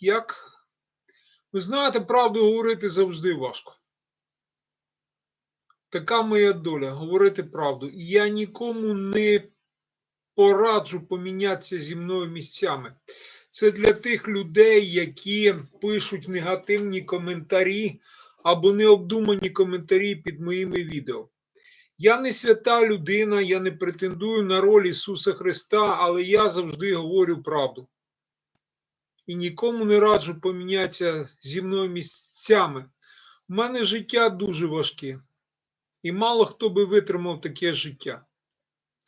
Як ви знаєте, правду говорити завжди важко. Така моя доля говорити правду. І я нікому не пораджу помінятися зі мною місцями. Це для тих людей, які пишуть негативні коментарі або необдумані коментарі під моїми відео. Я не свята людина, я не претендую на роль Ісуса Христа, але я завжди говорю правду. І нікому не раджу помінятися зі мною місцями. У мене життя дуже важке, і мало хто би витримав таке життя.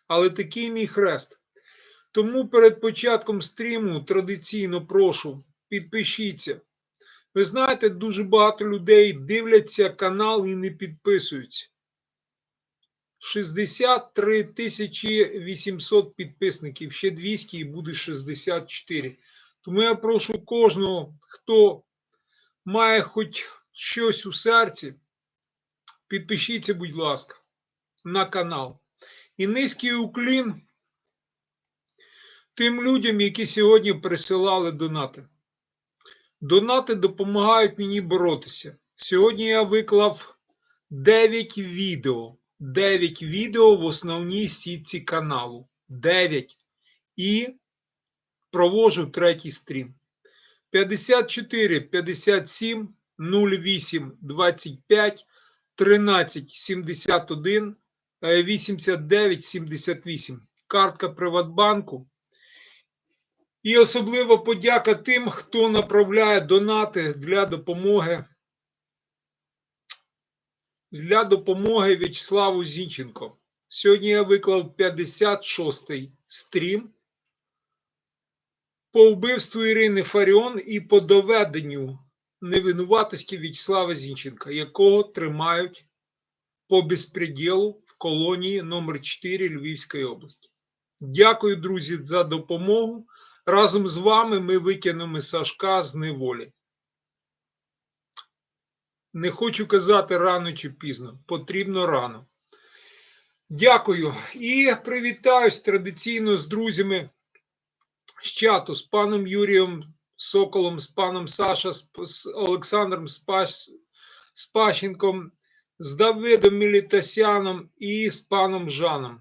Але такий мій хрест. Тому перед початком стріму традиційно прошу, підпишіться. Ви знаєте, дуже багато людей дивляться канал і не підписуються. 63 800 підписників, ще 200 і буде 64. Тому я прошу кожного, хто має хоч щось у серці, підпишіться, будь ласка, на канал. І низький уклін тим людям, які сьогодні присилали донати. Донати допомагають мені боротися. Сьогодні я виклав 9 відео. 9 відео в основній сітці каналу. 9. І провожу третій стрім. 54 57 08 25 13 71 89 78. Картка Приватбанку. І особливо подяка тим, хто направляє донати для допомоги для допомоги В'ячеславу Зінченко. Сьогодні я виклав 56-й стрім по вбивству Ірини Фаріон і по доведенню невинуватості В'ячеслава Зінченка, якого тримають по безпреділу в колонії номер 4 Львівської області. Дякую, друзі, за допомогу. Разом з вами ми витягнемо Сашка з неволі. Не хочу казати рано чи пізно, потрібно рано. Дякую і привітаюсь традиційно з друзями з чату, з паном Юрієм Соколом, з паном Саша, з, Олександром Спащенком, з Давидом Мілітасяном і з паном Жаном.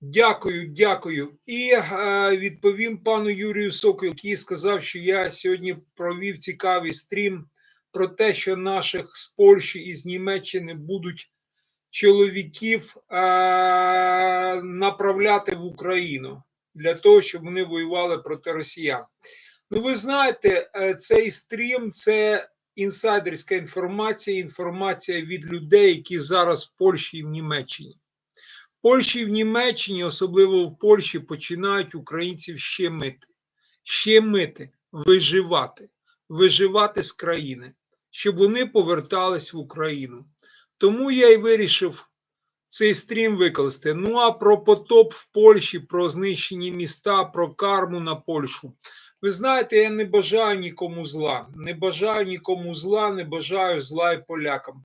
Дякую, дякую. І е, відповім пану Юрію Соколу, який сказав, що я сьогодні провів цікавий стрім про те, що наших з Польщі і з Німеччини будуть чоловіків е, направляти в Україну для того, щоб вони воювали проти росіян. Ну, ви знаєте, е, цей стрім це інсайдерська інформація, інформація від людей, які зараз в Польщі і в Німеччині. В Польщі і в Німеччині, особливо в Польщі, починають українців ще мити, ще мити, виживати, виживати з країни, щоб вони повертались в Україну. Тому я і вирішив цей стрім викласти. Ну а про потоп в Польщі, про знищені міста, про карму на Польщу. Ви знаєте, я не бажаю нікому зла. Не бажаю нікому зла, не бажаю зла і полякам.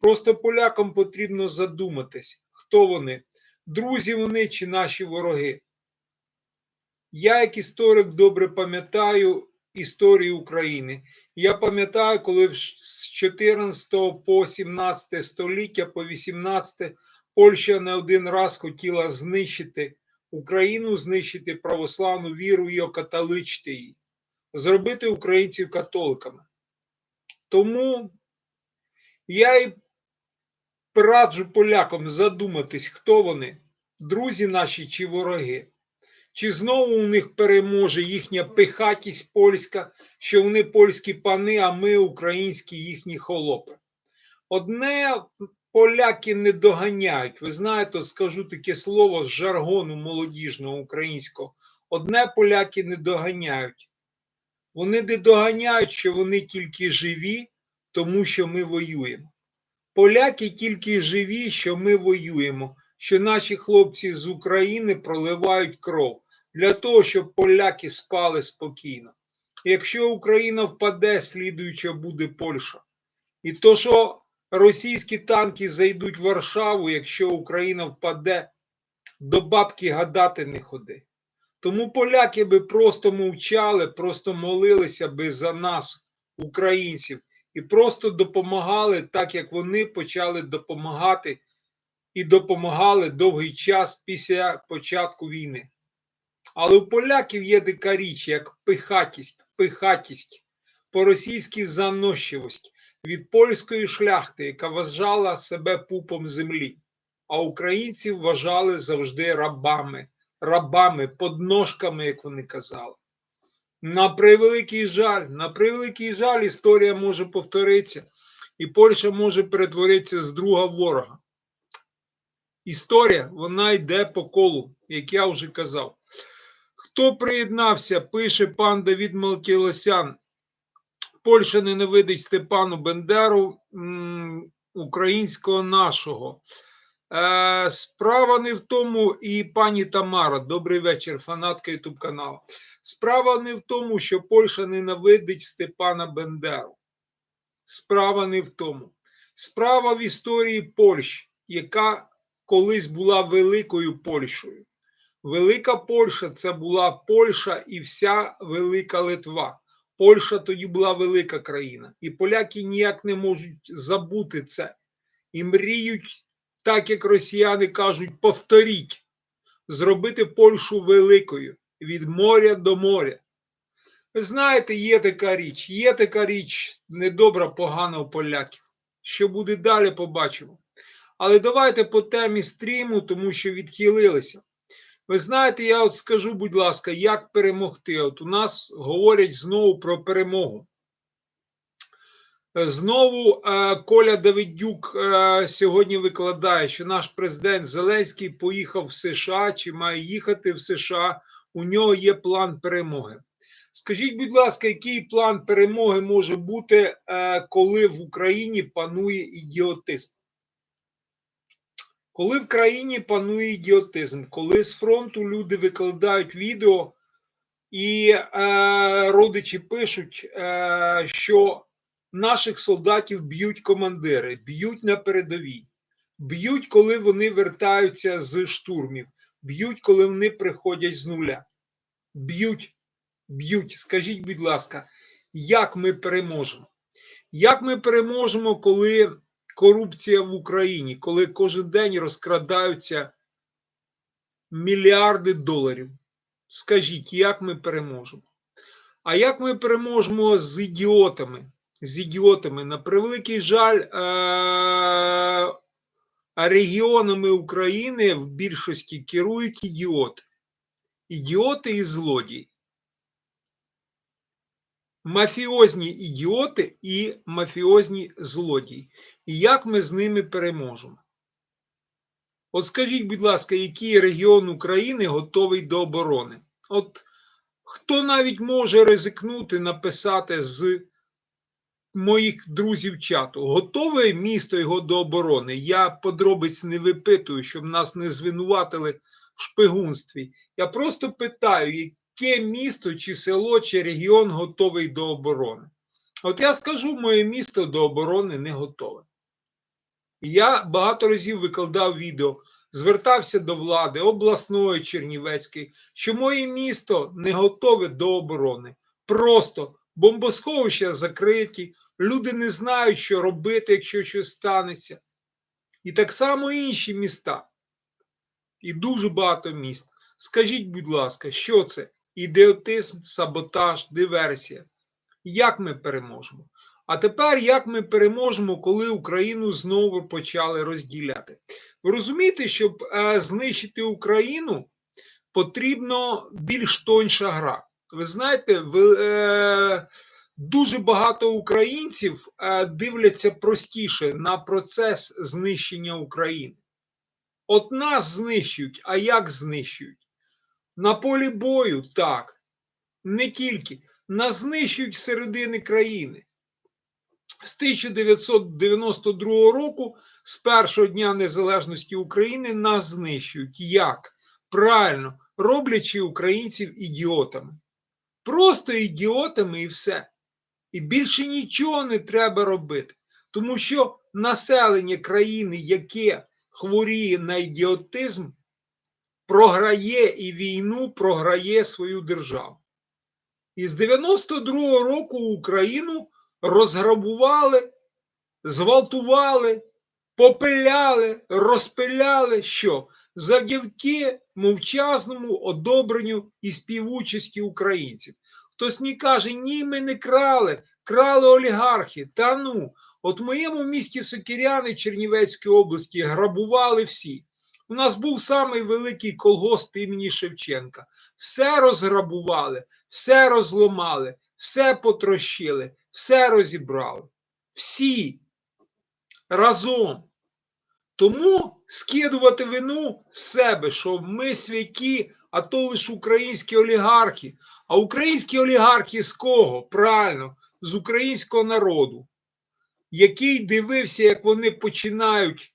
Просто полякам потрібно задуматись, хто вони, друзі вони чи наші вороги. Я, як історик, добре пам'ятаю історію України. Я пам'ятаю, коли з 14 по 17 століття, по 18 Польща не один раз хотіла знищити Україну, знищити православну віру і окатоличити її, зробити українців католиками. Тому я і раджу полякам задуматись, хто вони, друзі наші чи вороги. Чи знову у них переможе їхня пихатість польська, що вони польські пани, а ми українські їхні холопи? Одне поляки не доганяють. Ви знаєте, скажу таке слово з жаргону молодіжного українського. Одне поляки не доганяють. Вони не доганяють, що вони тільки живі, тому що ми воюємо. Поляки тільки живі, що ми воюємо, що наші хлопці з України проливають кров для того, щоб поляки спали спокійно. Якщо Україна впаде, слідуюча буде Польща. І то, що російські танки зайдуть в Варшаву, якщо Україна впаде, до бабки гадати не ходи. Тому поляки би просто мовчали, просто молилися би за нас, українців, і просто допомагали так, як вони почали допомагати і допомагали довгий час після початку війни. Але у поляків є така річ, як пихатість, пихатість, по-російськи заносчивость від польської шляхти, яка вважала себе пупом землі, а українців вважали завжди рабами, рабами, подножками, як вони казали. На превеликий жаль, на превеликий жаль, історія може повторитися, і Польща може перетворитися з друга ворога. Історія вона йде по колу, як я вже казав. Хто приєднався, пише пан Давід Малтілосян. Польща ненавидить Степану Бендеру, українського нашого. Е, справа не в тому, і пані Тамара, добрий вечір, фанатка Ютуб каналу. Справа не в тому, що Польща ненавидить Степана Бендеру. Справа не в тому. Справа в історії Польщі, яка колись була великою Польщею. Велика Польща це була Польща і вся велика Литва. Польща тоді була велика країна, і поляки ніяк не можуть забути це. І мріють, так як росіяни кажуть, повторіть, зробити Польщу великою від моря до моря. Ви знаєте, є така річ, є така річ недобра, погана у поляків. Що буде далі, побачимо. Але давайте по темі стріму, тому що відхилилися. Ви знаєте, я от скажу, будь ласка, як перемогти? От у нас говорять знову про перемогу. Знову е, Коля Давидюк е, сьогодні викладає, що наш президент Зеленський поїхав в США чи має їхати в США. У нього є план перемоги. Скажіть, будь ласка, який план перемоги може бути, е, коли в Україні панує ідіотизм? Коли в країні панує ідіотизм, коли з фронту люди викладають відео і е, родичі пишуть, е, що наших солдатів б'ють командири, б'ють на передовій, б'ють, коли вони вертаються з штурмів, б'ють, коли вони приходять з нуля. Б'ють, б'ють. Скажіть, будь ласка, як ми переможемо? Як ми переможемо, коли корупція в Україні, коли кожен день розкрадаються мільярди доларів. Скажіть, як ми переможемо? А як ми переможемо з ідіотами? З ідіотами, на превеликий жаль, е- регіонами України в більшості керують ідіоти. Ідіоти і злодії мафіозні ідіоти і мафіозні злодії. І як ми з ними переможемо? От скажіть, будь ласка, який регіон України готовий до оборони? От хто навіть може ризикнути написати з моїх друзів чату, готове місто його до оборони? Я подробиць не випитую, щоб нас не звинуватили в шпигунстві. Я просто питаю, яке місто, чи село, чи регіон готовий до оборони. От я скажу, моє місто до оборони не готове. Я багато разів викладав відео, звертався до влади обласної Чернівецької, що моє місто не готове до оборони. Просто бомбосховища закриті, люди не знають, що робити, якщо щось станеться. І так само інші міста. І дуже багато міст. Скажіть, будь ласка, що це? Ідіотизм, саботаж, диверсія. Як ми переможемо? А тепер як ми переможемо, коли Україну знову почали розділяти? Ви розумієте, щоб е, знищити Україну, потрібно більш тоньша гра. Ви знаєте, ви, е, дуже багато українців е, дивляться простіше на процес знищення України. От нас знищують, а як знищують? На полі бою так, не тільки, нас знищують середини країни. З 1992 року, з першого дня незалежності України, нас знищують. Як? Правильно, роблячи українців ідіотами. Просто ідіотами і все. І більше нічого не треба робити. Тому що населення країни, яке хворіє на ідіотизм, програє і війну, програє свою державу. І з 92-го року Україну розграбували, зґвалтували, попиляли, розпиляли що? Завдяки мовчазному одобренню і співучасті українців. Хтось мені каже, ні, ми не крали, крали олігархи. Та ну, от в моєму місті Сокіряни Чернівецької області грабували всі. У нас був самий великий колгосп імені Шевченка. Все розграбували, все розломали, все потрощили, все розібрали. Всі разом. Тому скидувати вину з себе, що ми святі, а то лише українські олігархи. А українські олігархи з кого? Правильно, з українського народу, який дивився, як вони починають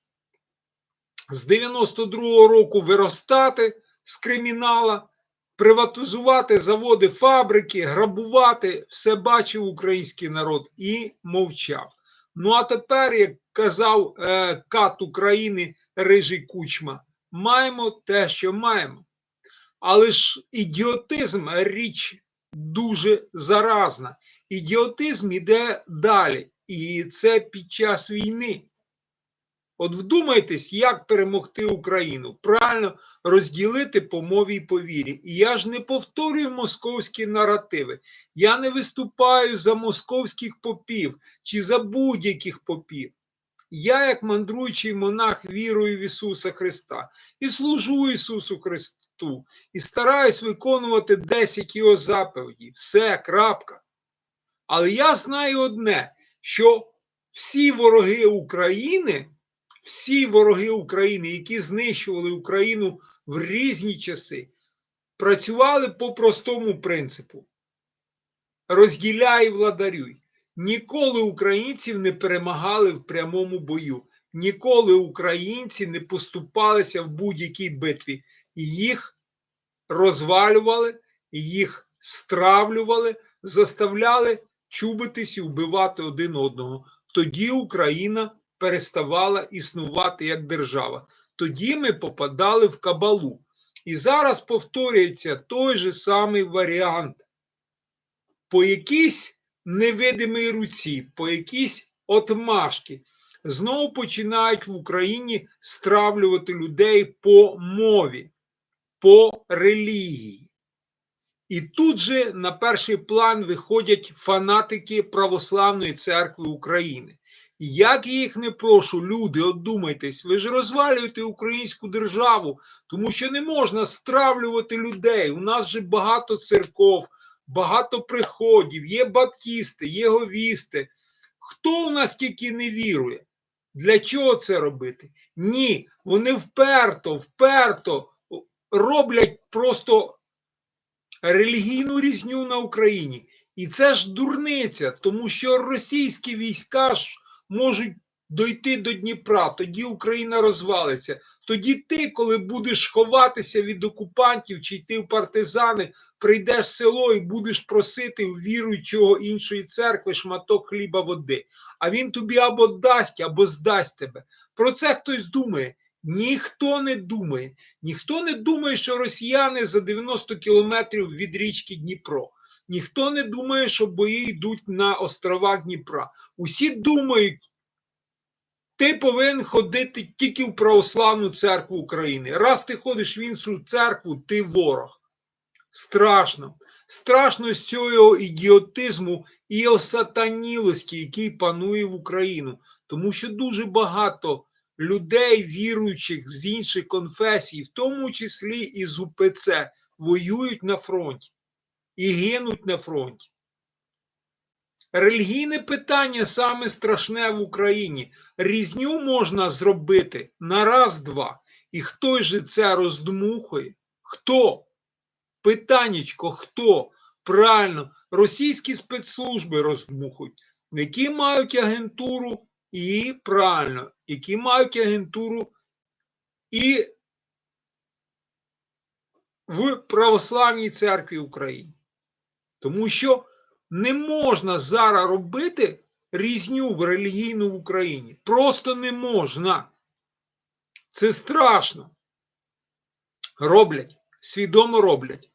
з 92-го року виростати з кримінала, приватизувати заводи, фабрики, грабувати, все бачив український народ і мовчав. Ну а тепер, як казав е, кат України Рижий Кучма, маємо те, що маємо. Але ж ідіотизм річ дуже заразна. Ідіотизм іде далі, і це під час війни. От вдумайтесь, як перемогти Україну, правильно розділити по мові і по вірі. І я ж не повторюю московські наративи. Я не виступаю за московських попів чи за будь-яких попів. Я, як мандруючий монах, вірую в Ісуса Христа і служу Ісусу Христу, і стараюсь виконувати 10 його заповідей. Все, крапка. Але я знаю одне: що всі вороги України всі вороги України, які знищували Україну в різні часи, працювали по простому принципу: розділяй владарюй. Ніколи українців не перемагали в прямому бою. Ніколи українці не поступалися в будь-якій битві. Їх розвалювали, їх стравлювали, заставляли чубитись і вбивати один одного. Тоді Україна переставала існувати як держава. Тоді ми попадали в кабалу. І зараз повторюється той же самий варіант. По якійсь невидимій руці, по якійсь отмашки, знову починають в Україні стравлювати людей по мові, по релігії. І тут же на перший план виходять фанатики Православної церкви України. Як я їх не прошу, люди, одумайтесь, ви ж розвалюєте українську державу, тому що не можна стравлювати людей. У нас же багато церков, багато приходів, є баптісти, є говісти. Хто у нас тільки не вірує? Для чого це робити? Ні, вони вперто, вперто роблять просто релігійну різню на Україні. І це ж дурниця, тому що російські війська ж можуть дойти до Дніпра, тоді Україна розвалиться. Тоді ти, коли будеш ховатися від окупантів чи йти в партизани, прийдеш в село і будеш просити у віруючого іншої церкви шматок хліба води. А він тобі або дасть, або здасть тебе. Про це хтось думає. Ніхто не думає. Ніхто не думає, що росіяни за 90 кілометрів від річки Дніпро. Ніхто не думає, що бої йдуть на островах Дніпра. Усі думають, ти повинен ходити тільки в Православну церкву України. Раз ти ходиш в іншу церкву, ти ворог. Страшно. Страшно з цього ідіотизму і осатанілості, який панує в Україну. Тому що дуже багато людей, віруючих з інших конфесій, в тому числі і з УПЦ, воюють на фронті і гинуть на фронті. Релігійне питання саме страшне в Україні. Різню можна зробити на раз-два. І хто же це роздмухує? Хто? Питаннячко, хто? Правильно, російські спецслужби роздмухують, які мають агентуру і правильно, які мають агентуру і в Православній церкві України. Тому що не можна зараз робити різню в релігійну в Україні. Просто не можна. Це страшно. Роблять, свідомо роблять,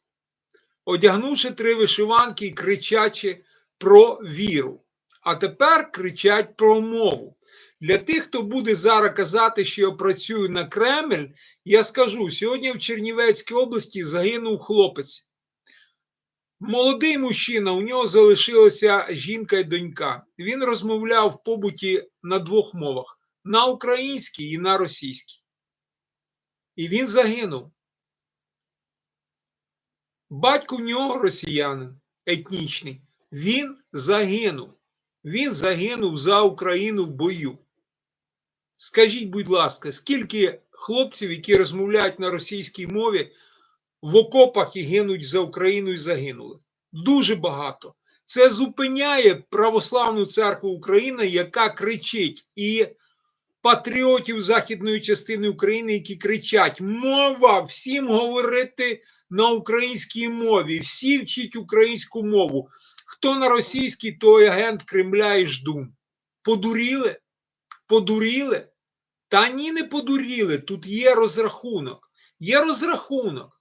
одягнувши три вишиванки і кричачи про віру. А тепер кричать про мову. Для тих, хто буде зараз казати, що я працюю на Кремль, я скажу: сьогодні в Чернівецькій області загинув хлопець. Молодий мужчина, у нього залишилася жінка і донька. Він розмовляв в побуті на двох мовах: на українській і на російській. І він загинув. Батько в нього росіянин етнічний. Він загинув. Він загинув за Україну в бою. Скажіть, будь ласка, скільки хлопців, які розмовляють на російській мові, в окопах і гинуть за Україну і загинули? Дуже багато. Це зупиняє православну церкву України, яка кричить, і патріотів західної частини України, які кричать: мова, всім говорити на українській мові, всі вчить українську мову. Хто на російській, той агент Кремля і ждун. Подуріли? Подуріли? Та ні, не подуріли. Тут є розрахунок. Є розрахунок.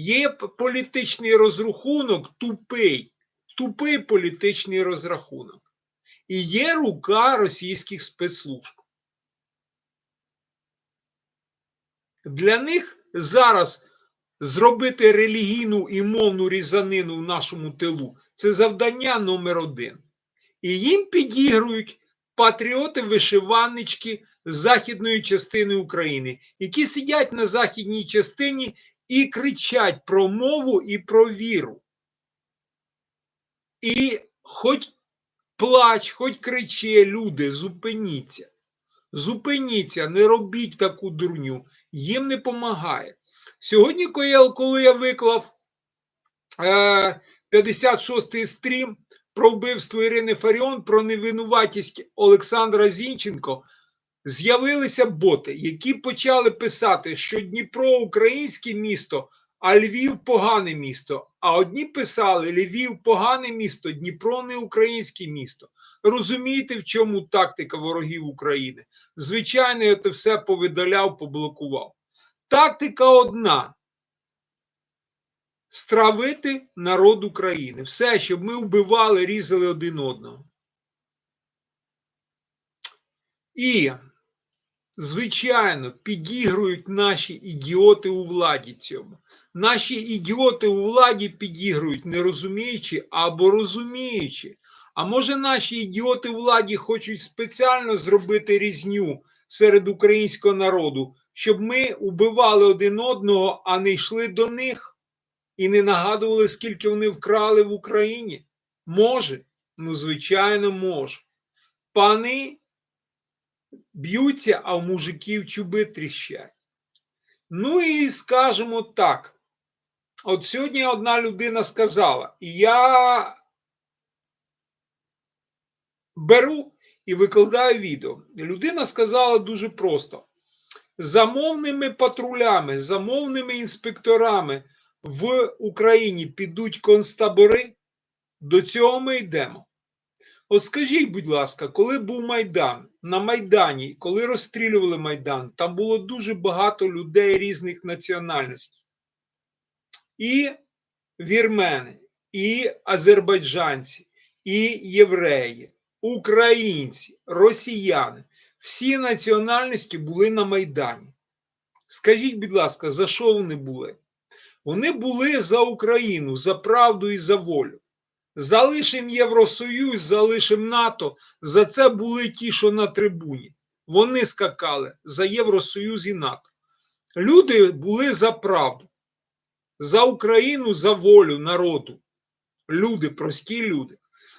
Є політичний розрахунок тупий, тупий політичний розрахунок. І є рука російських спецслужб. Для них зараз зробити релігійну і мовну різанину в нашому тилу це завдання номер один. І їм підігрують патріоти вишиваннички західної частини України, які сидять на західній частині і кричать про мову і про віру. І хоч плач, хоч криче, люди, зупиніться. Зупиніться, не робіть таку дурню, їм не допомагає. Сьогодні, коли я виклав е, 56-й стрім про вбивство Ірини Фаріон, про невинуватість Олександра Зінченко, з'явилися боти, які почали писати, що Дніпро українське місто, а Львів погане місто. А одні писали: Львів погане місто, Дніпро не українське місто. Розумієте, в чому тактика ворогів України? Звичайно, я це все повидаляв, поблокував. Тактика одна. Стравити народ України. Все, щоб ми вбивали, різали один одного. І, звичайно, підігрують наші ідіоти у владі цьому. Наші ідіоти у владі підігрують, не розуміючи або розуміючи. А може, наші ідіоти у владі хочуть спеціально зробити різню серед українського народу, щоб ми убивали один одного, а не йшли до них і не нагадували, скільки вони вкрали в Україні? Може, ну, звичайно, може. Пани б'ються, а в мужиків чуби тріщать. Ну і скажемо так. От сьогодні одна людина сказала, я беру і викладаю відео. Людина сказала дуже просто: замовними патрулями, замовними інспекторами в Україні підуть концтабори, до цього ми йдемо. От скажіть, будь ласка, коли був Майдан, на Майдані, коли розстрілювали Майдан, там було дуже багато людей різних національностей. І вірмени, і азербайджанці, і євреї, українці, росіяни. Всі національності були на Майдані. Скажіть, будь ласка, за що вони були? Вони були за Україну, за правду і за волю. Залишим Євросоюз, залишим НАТО. За це були ті, що на трибуні. Вони скакали за Євросоюз і НАТО. Люди були за правду, за Україну, за волю народу. Люди, прості люди.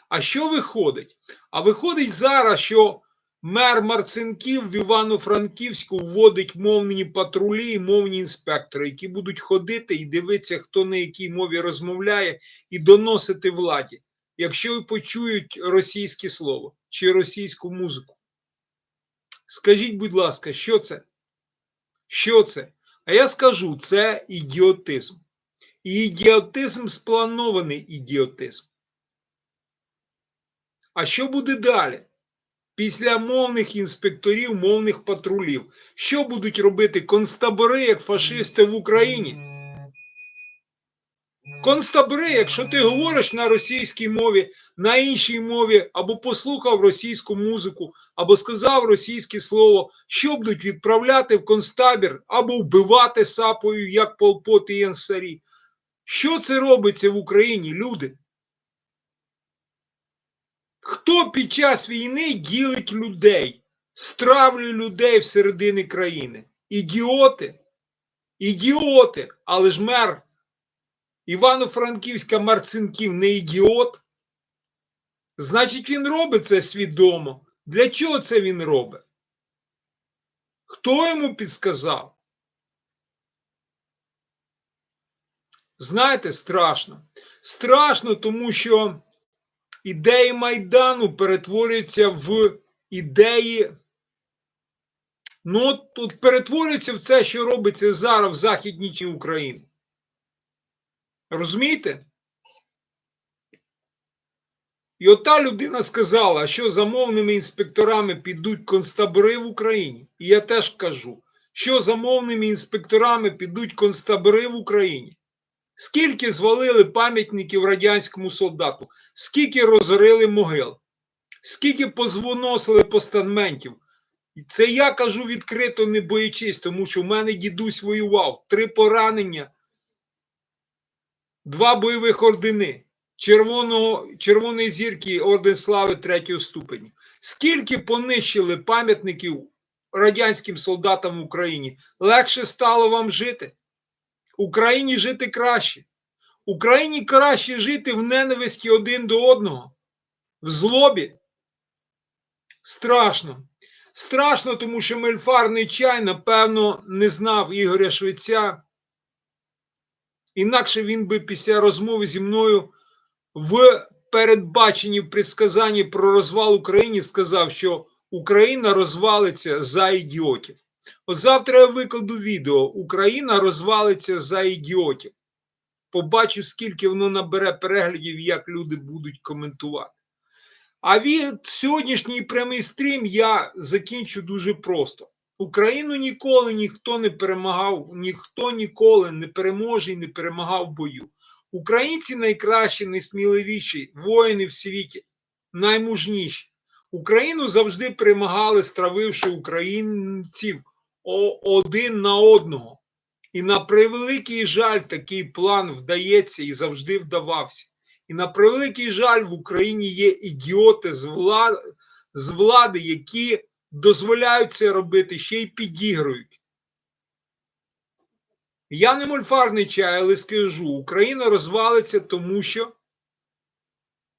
А що виходить? А виходить зараз, що мер Марцинків в Івано-Франківську вводить мовні патрулі і мовні інспектори, які будуть ходити і дивитися, хто на якій мові розмовляє, і доносити владі, якщо почують російське слово чи російську музику. Скажіть, будь ласка, що це? Що це? А я скажу, це ідіотизм. І ідіотизм спланований ідіотизм. А що буде далі? Після мовних інспекторів, мовних патрулів, що будуть робити концтабори, як фашисти в Україні? Концтабори, якщо ти говориш на російській мові, на іншій мові, або послухав російську музику, або сказав російське слово, що будуть відправляти в концтабір або вбивати сапою, як Полпот і Янсарі. Що це робиться в Україні, люди? Хто під час війни ділить людей, стравлює людей всередині країни? Ідіоти? Ідіоти, але ж мер Івано-Франківська Марцинків не ідіот. Значить, він робить це свідомо. Для чого це він робить? Хто йому підсказав? Знаєте, страшно. Страшно, тому що ідеї Майдану перетворюються в ідеї. Ну, тут перетворюються в це, що робиться зараз в Західній Україні. Розумієте? І от та людина сказала, що за мовними інспекторами підуть концтабори в Україні. І я теж кажу, що за мовними інспекторами підуть концтабори в Україні. Скільки звалили пам'ятників радянському солдату, скільки розорили могил, скільки позвоносили постаментів. І це я кажу відкрито, не боячись, тому що в мене дідусь воював, три поранення два бойових ордени Червоного, Червоної зірки Орден Слави третього ступеню. Скільки понищили пам'ятників радянським солдатам в Україні? Легше стало вам жити. Україні жити краще. Україні краще жити в ненависті один до одного, в злобі. Страшно. Страшно, тому що мельфарний чай, напевно, не знав Ігоря Швеця. Інакше він би після розмови зі мною в передбаченні в предсказанні про розвал України сказав, що Україна розвалиться за ідіотів. От завтра я викладу відео: Україна розвалиться за ідіотів. Побачу, скільки воно набере переглядів, як люди будуть коментувати. А від сьогоднішній прямий стрім я закінчу дуже просто. Україну ніколи ніхто не перемагав, ніхто ніколи не переможе і не перемагав в бою. Українці найкращі, найсміливіші, воїни в світі, наймужніші. Україну завжди перемагали, стравивши українців один на одного. І на превеликий жаль, такий план вдається і завжди вдавався. І на превеликий жаль, в Україні є ідіоти з влади, з влади які дозволяють це робити, ще й підігрують. Я не мульфарний чай, але скажу, Україна розвалиться, тому що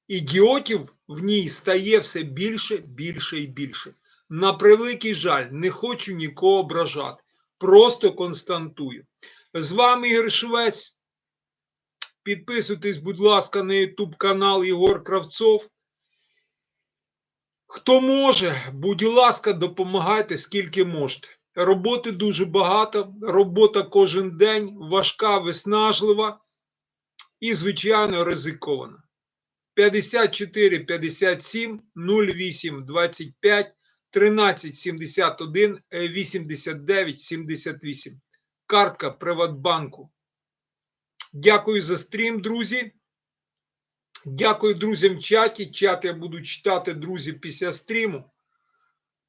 ідіотів в ній стає все більше, більше і більше. На превеликий жаль, не хочу нікого ображати. Просто константую. З вами Ігор Швець. Підписуйтесь, будь ласка, на YouTube канал Єгор Кравцов. Хто може, будь ласка, допомагайте скільки можете. Роботи дуже багато, робота кожен день, важка, виснажлива і, звичайно, ризикована. 54 57 08 25 13 71 89 78. Картка Приватбанку. Дякую за стрім, друзі. Дякую друзям в чаті. Чат я буду читати, друзі, після стріму.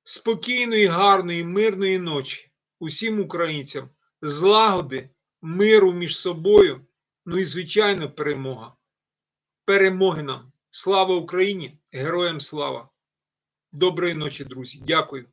Спокійної, гарної, мирної ночі усім українцям, злагоди, миру між собою. Ну і, звичайно, перемога. Перемоги нам. Слава Україні! Героям слава! Доброї ночі, друзі! Дякую.